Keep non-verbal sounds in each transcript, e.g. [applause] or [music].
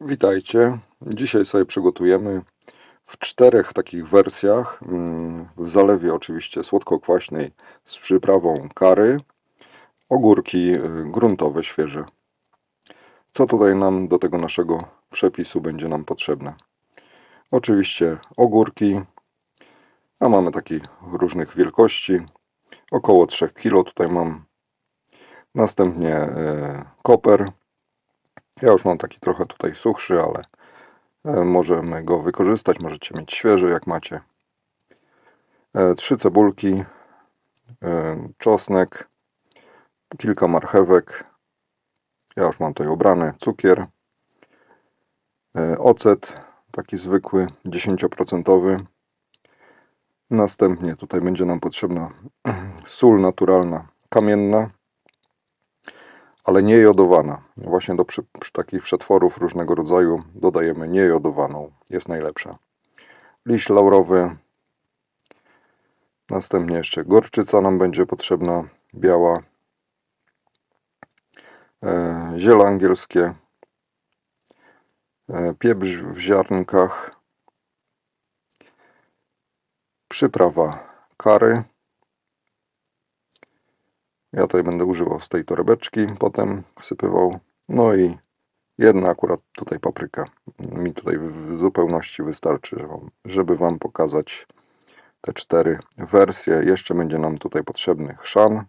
Witajcie. Dzisiaj sobie przygotujemy w czterech takich wersjach, mm, w zalewie oczywiście słodko-kwaśnej z przyprawą kary, ogórki y, gruntowe, świeże. Co tutaj nam do tego naszego przepisu będzie nam potrzebne? Oczywiście ogórki, a mamy takich różnych wielkości, około 3 kg tutaj mam. Następnie y, koper, ja już mam taki trochę tutaj suchszy, ale e, możemy go wykorzystać. Możecie mieć świeży, jak macie. E, Trzy cebulki, e, czosnek, kilka marchewek. Ja już mam tutaj obrane, cukier, ocet, taki zwykły, 10%. Następnie tutaj będzie nam potrzebna [clears throat] sól naturalna, kamienna, ale nie jodowana. Właśnie do przy, przy takich przetworów różnego rodzaju dodajemy niejodowaną. Jest najlepsza. Liść laurowy. Następnie jeszcze gorczyca nam będzie potrzebna, biała. E, ziele angielskie. E, pieprz w ziarnkach. Przyprawa kary. Ja tutaj będę używał z tej torebeczki, potem wsypywał. No i jedna akurat tutaj papryka. Mi tutaj w zupełności wystarczy, żeby wam- pokazać te cztery wersje. Jeszcze będzie nam tutaj potrzebny chrzan.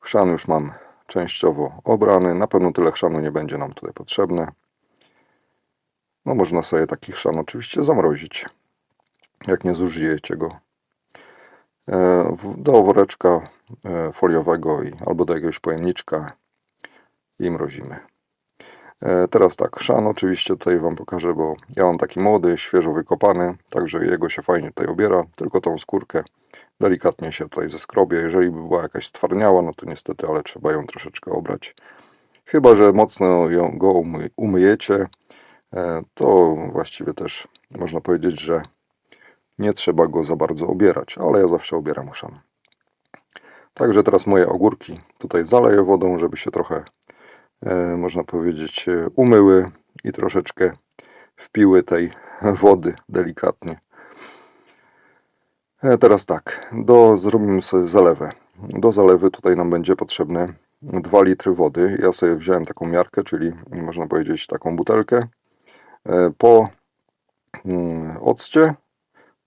Chrzan już mam częściowo obrany. Na pewno tyle chrzanu nie będzie nam tutaj potrzebne. No można sobie taki chrzan oczywiście zamrozić, jak nie zużyjecie go. E, Do woreczka e, foliowego i, albo do jakiegoś pojemniczka i mrozimy. E, Teraz tak, szan oczywiście tutaj Wam pokażę, bo ja mam taki młody, świeżo wykopany, także jego się fajnie tutaj obiera, tylko tą skórkę delikatnie się tutaj zeskrobie. Jeżeli by była jakaś stwarniała, no to niestety, ale trzeba ją troszeczkę obrać. Chyba, że mocno ją, go umy, umyjecie, to właściwie też można powiedzieć, że nie trzeba go za bardzo obierać, ale ja zawsze obieram chrzan. Także teraz moje ogórki tutaj zaleję wodą, żeby się trochę, e, można powiedzieć, e, umyły i troszeczkę wpiły tej [laughs] wody delikatnie. E, teraz tak, do, zrobimy sobie zalewę. Do zalewy tutaj nam będzie potrzebne 2 litry wody. Ja sobie wziąłem taką miarkę, czyli można powiedzieć taką butelkę. Po mm, occie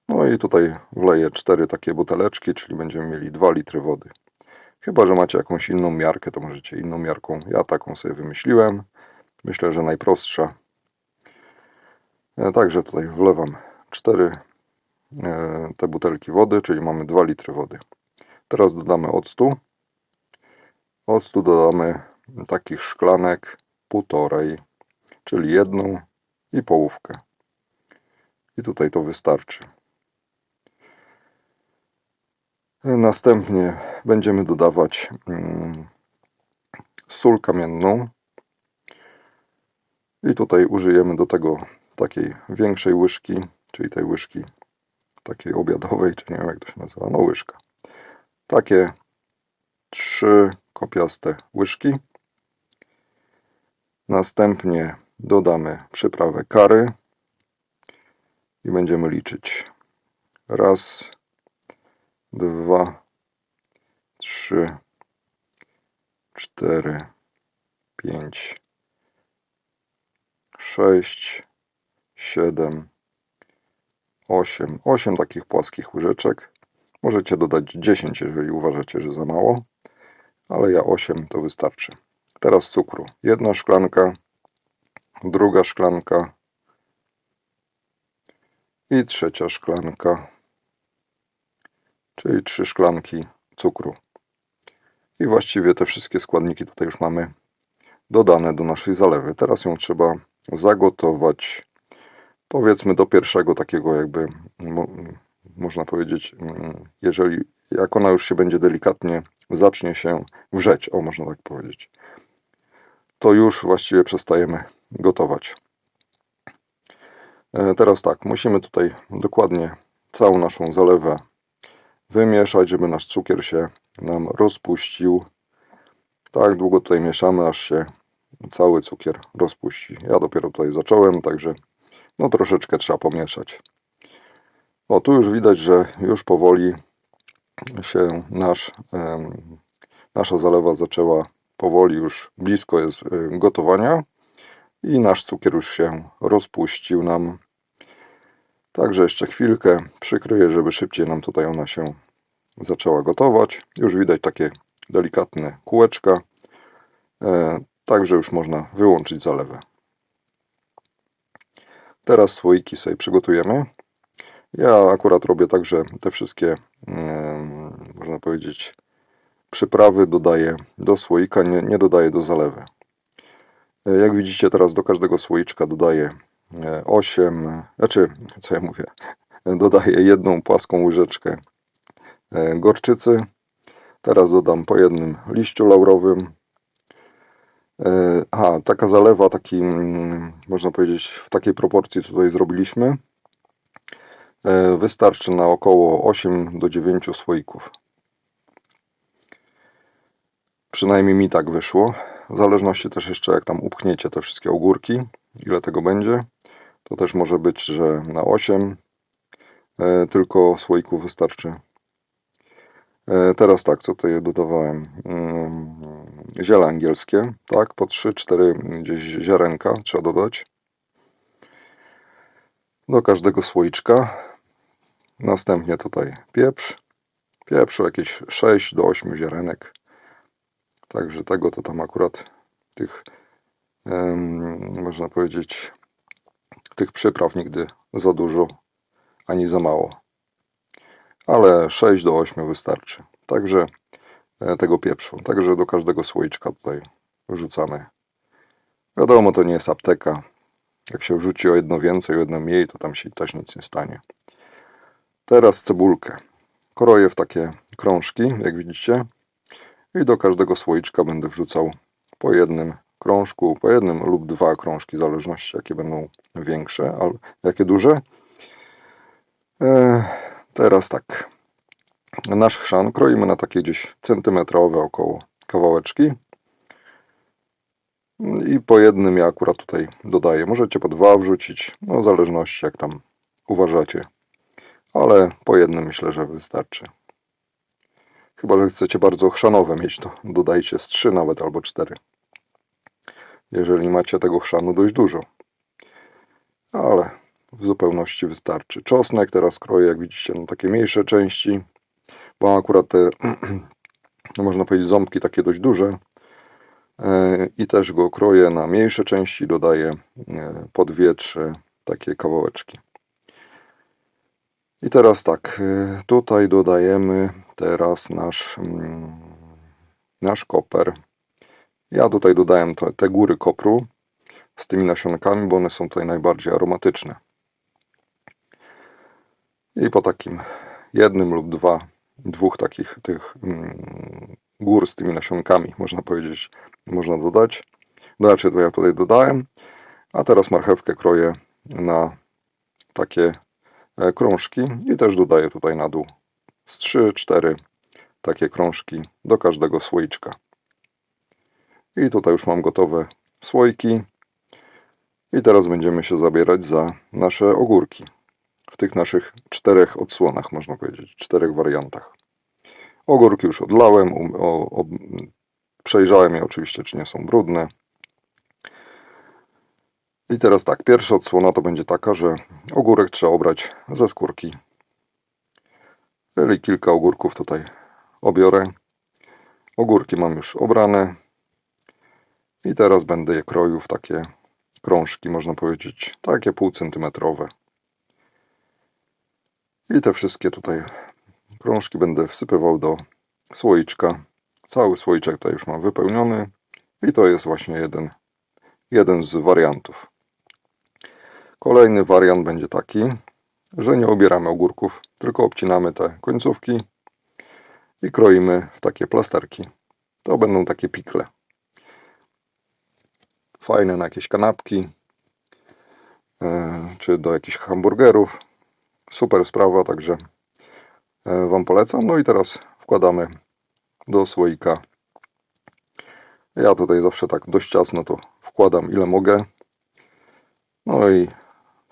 no i tutaj wleję cztery takie buteleczki, czyli będziemy mieli 2 litry wody. Chyba, że macie jakąś inną miarkę, to możecie inną miarką. Ja taką sobie wymyśliłem. Myślę, że najprostsza. E, Także tutaj wlewam cztery e, te butelki wody, czyli mamy 2 litry wody. Teraz dodamy octu. Octu dodamy takich szklanek półtorej, czyli jedną i połówkę. I tutaj to wystarczy. Następnie będziemy dodawać mm, sól kamienną. I tutaj użyjemy do tego takiej większej łyżki, czyli tej łyżki takiej obiadowej, czy nie wiem jak to się nazywa, no łyżka. Takie trzy kopiaste łyżki. Następnie dodamy przyprawę kary i będziemy liczyć. Raz, dwa, trzy, cztery, pięć, sześć, siedem, osiem. Osiem takich płaskich łyżeczek. Możecie dodać 10, jeżeli uważacie, że za mało, ale ja 8 to wystarczy. Teraz cukru. Jedna szklanka, druga szklanka i trzecia szklanka czyli trzy szklanki cukru. I właściwie te wszystkie składniki tutaj już mamy dodane do naszej zalewy. Teraz ją trzeba zagotować, powiedzmy do pierwszego takiego jakby, mo, można powiedzieć, jeżeli, jak ona już się będzie delikatnie, zacznie się wrzeć, o można tak powiedzieć, to już właściwie przestajemy gotować. E, Teraz tak, musimy tutaj dokładnie całą naszą zalewę wymieszać, żeby nasz cukier się nam rozpuścił. Tak długo tutaj mieszamy, aż się cały cukier rozpuści. Ja dopiero tutaj zacząłem, także no troszeczkę trzeba pomieszać. O, tu już widać, że już powoli się nasz, nasza zalewa zaczęła powoli już blisko jest y, gotowania i nasz cukier już się rozpuścił nam. Także jeszcze chwilkę przykryję, żeby szybciej nam tutaj ona się zaczęła gotować. Już widać takie delikatne kółeczka. E, Także już można wyłączyć zalewę. Teraz słoiki sobie przygotujemy. Ja akurat robię tak, że te wszystkie, można powiedzieć, przyprawy dodaję do słoika, nie, nie dodaję do zalewy. E, Jak widzicie teraz do każdego słoiczka dodaję 8, znaczy co ja mówię, dodaję jedną płaską łyżeczkę e, gorczycy. Teraz dodam po jednym liściu laurowym. E, Aha, taka zalewa, taki, mm, można powiedzieć, w takiej proporcji, co tutaj zrobiliśmy, e, wystarczy na około 8 do 9 słoików. Przynajmniej mi tak wyszło. W zależności też jeszcze jak tam upchniecie te wszystkie ogórki, ile tego będzie, to też może być, że na 8 e, tylko słoików wystarczy. E, Teraz tak, tutaj dodawałem? Mm, Ziele angielskie, tak, po 3-4 gdzieś ziarenka trzeba dodać. Do każdego słoiczka. Następnie tutaj pieprz. Pieprzu jakieś 6 do 8 ziarenek. Także tego to tam akurat tych, można powiedzieć, tych przypraw nigdy za dużo ani za mało. Ale 6 do 8 wystarczy. Także e, tego pieprzu. Także do każdego słoiczka tutaj wrzucamy. Wiadomo, to nie jest apteka. Jak się wrzuci o jedno więcej, o jedno mniej, to tam się też nic nie stanie. Teraz cebulkę. Kroję w takie krążki, jak widzicie. I do każdego słoiczka będę wrzucał po jednym krążku, po jednym lub dwa krążki, w zależności jakie będą większe, a jakie duże. E, teraz tak. Nasz chrzan kroimy na takie gdzieś centymetrowe około kawałeczki. I po jednym ja akurat tutaj dodaję. Możecie po dwa wrzucić, no w zależności jak tam uważacie. Ale po jednym myślę, że wystarczy. Chyba, że chcecie bardzo chrzanowe mieć, to dodajcie z trzy nawet albo cztery. Jeżeli macie tego chrzanu dość dużo. Ale w zupełności wystarczy. Czosnek teraz kroję, jak widzicie, na takie mniejsze części. Bo mam akurat te, [clears throat] można powiedzieć, ząbki takie dość duże. E, I też go kroję na mniejsze części, dodaję e, po dwie, trzy takie kawałeczki. I teraz tak, e, tutaj dodajemy teraz nasz, mm, nasz koper. Ja tutaj dodałem te, te góry kopru z tymi nasionkami, bo one są tutaj najbardziej aromatyczne. I po takim jednym lub dwa, dwóch takich tych mm, gór z tymi nasionkami, można powiedzieć, można dodać. Znaczy, to ja tutaj dodałem, a teraz marchewkę kroję na takie e, krążki i też dodaję tutaj na dół z 3-4 takie krążki do każdego słoiczka. I tutaj już mam gotowe słoiki. I teraz będziemy się zabierać za nasze ogórki. W tych naszych czterech odsłonach, można powiedzieć, czterech wariantach. Ogórki już odlałem, um, o, o, przejrzałem je oczywiście, czy nie są brudne. I teraz tak, pierwsza odsłona to będzie taka, że ogórek trzeba obrać ze skórki. Czyli kilka ogórków tutaj obiorę. Ogórki mam już obrane. I teraz będę je kroił w takie krążki, można powiedzieć, takie półcentymetrowe. I te wszystkie tutaj krążki będę wsypywał do słoiczka. Cały słoiczek tutaj już mam wypełniony. I to jest właśnie jeden, jeden z wariantów. Kolejny wariant będzie taki, że nie obieramy ogórków, tylko obcinamy te końcówki i kroimy w takie plasterki. To będą takie pikle. Fajne na jakieś kanapki, e, czy do jakichś hamburgerów. Super sprawa, także e, Wam polecam. No i teraz wkładamy do słoika Ja tutaj zawsze tak dość ciasno to wkładam ile mogę. No i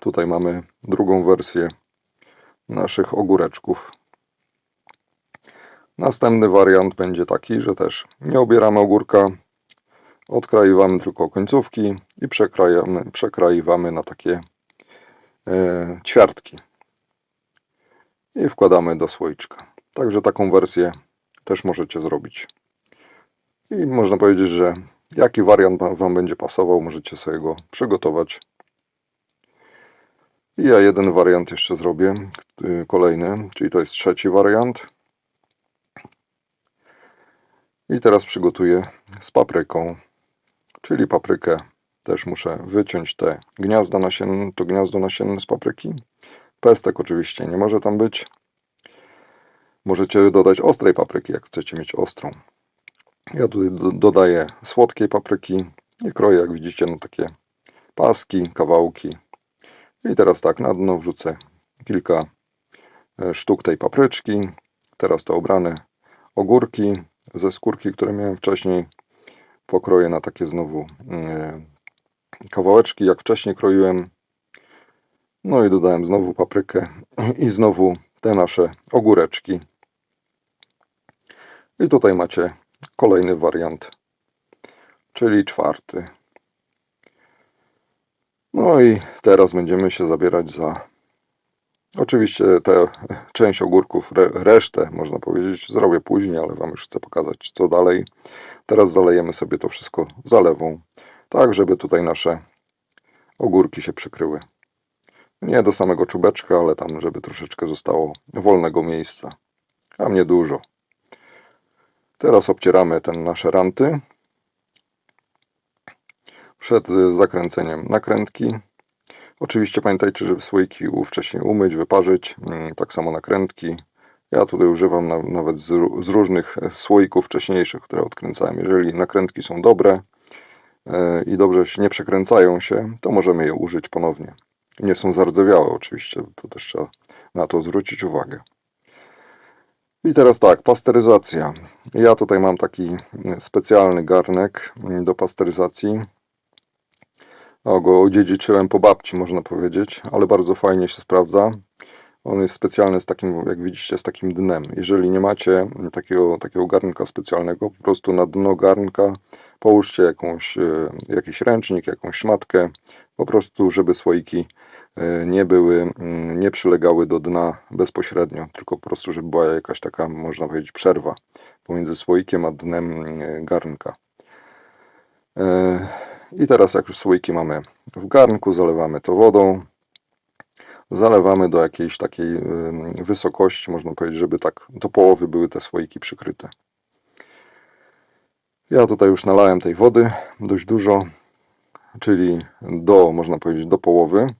tutaj mamy drugą wersję naszych ogóreczków. Następny wariant będzie taki, że też nie obieramy ogórka, odkraiwamy tylko końcówki i przekrajamy, przekraiwamy na takie e, ćwiartki. I wkładamy do słoiczka. Także taką wersję też możecie zrobić. I można powiedzieć, że jaki wariant wa- Wam będzie pasował, możecie sobie go przygotować. I ja jeden wariant jeszcze zrobię, y, kolejny, czyli to jest trzeci wariant. I teraz przygotuję z papryką, czyli paprykę też muszę wyciąć te gniazda nasienne, to gniazdo nasienne z papryki. Pestek oczywiście nie może tam być. Możecie dodać ostrej papryki, jak chcecie mieć ostrą. Ja tutaj do, dodaję słodkiej papryki i kroję, jak widzicie, na takie paski, kawałki. I teraz tak, na dno wrzucę kilka e, sztuk tej papryczki. Teraz te obrane ogórki ze skórki, które miałem wcześniej, pokroję na takie znowu e, kawałeczki, jak wcześniej kroiłem. No i dodałem znowu paprykę [clears throat] i znowu te nasze ogóreczki. I tutaj macie kolejny wariant, czyli czwarty. No i teraz będziemy się zabierać za. Oczywiście tę część ogórków, re, resztę można powiedzieć, zrobię później, ale Wam już chcę pokazać co dalej. Teraz zalejemy sobie to wszystko zalewą, tak żeby tutaj nasze ogórki się przykryły. Nie do samego czubeczka, ale tam, żeby troszeczkę zostało wolnego miejsca, a mnie dużo. Teraz obcieramy ten nasze ranty przed zakręceniem nakrętki. Oczywiście pamiętajcie, żeby słoiki wcześniej umyć, wyparzyć, mm, tak samo nakrętki. Ja tutaj używam na, nawet z, z różnych e, słoików wcześniejszych, które odkręcałem. Jeżeli nakrętki są dobre e, i dobrze się nie przekręcają się, to możemy je użyć ponownie. Nie są zardzewiałe oczywiście, to też trzeba na to zwrócić uwagę. I teraz tak, pasteryzacja. Ja tutaj mam taki mm, specjalny garnek mm, do pasteryzacji. Go odziedziczyłem po babci, można powiedzieć, ale bardzo fajnie się sprawdza. On jest specjalny z takim, jak widzicie, z takim dnem. Jeżeli nie macie takiego, takiego garnka specjalnego, po prostu na dno garnka połóżcie jakąś, e, jakiś ręcznik, jakąś szmatkę, po prostu, żeby słoiki e, nie były, mm, nie przylegały do dna bezpośrednio, tylko po prostu, żeby była jakaś taka, można powiedzieć, przerwa pomiędzy słoikiem a dnem e, garnka. I teraz jak już słoiki mamy w garnku, zalewamy to wodą. Zalewamy do jakiejś takiej wysokości, można powiedzieć, żeby tak do połowy były te słoiki przykryte. Ja tutaj już nalałem tej wody dość dużo, czyli do, można powiedzieć, do połowy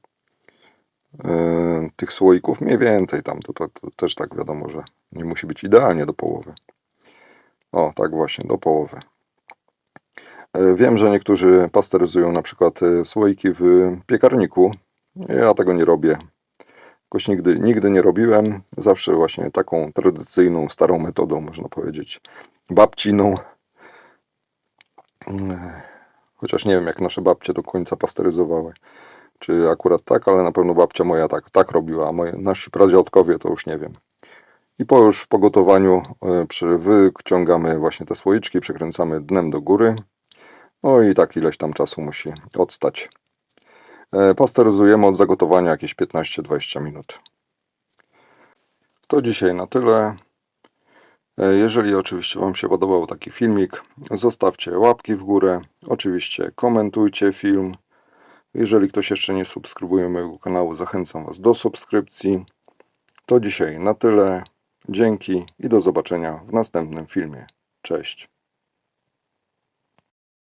yy, tych słoików, mniej więcej tam, to, to, to też tak wiadomo, że nie musi być idealnie do połowy. O, tak właśnie, do połowy. E, Wiem, że niektórzy pasteryzują na przykład e, słoiki w piekarniku. Ja tego nie robię. Jakoś nigdy, nigdy nie robiłem. Zawsze właśnie taką tradycyjną, starą metodą, można powiedzieć, babciną. Mm, Chociaż nie wiem, jak nasze babcie do końca pasteryzowały. Czy akurat tak, ale na pewno babcia moja tak, tak robiła, a moi, nasi pradziadkowie to już nie wiem. I po już po gotowaniu e, przy, wyciągamy właśnie te słoiczki, przekręcamy dnem do góry. No i tak ileś tam czasu musi odstać. E, Pasteryzujemy od zagotowania jakieś 15-20 minut. To dzisiaj na tyle. E, Jeżeli oczywiście Wam się podobał taki filmik, zostawcie łapki w górę. Oczywiście komentujcie film. Jeżeli ktoś jeszcze nie subskrybuje mojego kanału, zachęcam Was do subskrypcji. To dzisiaj na tyle. Dzięki i do zobaczenia w następnym filmie. Cześć.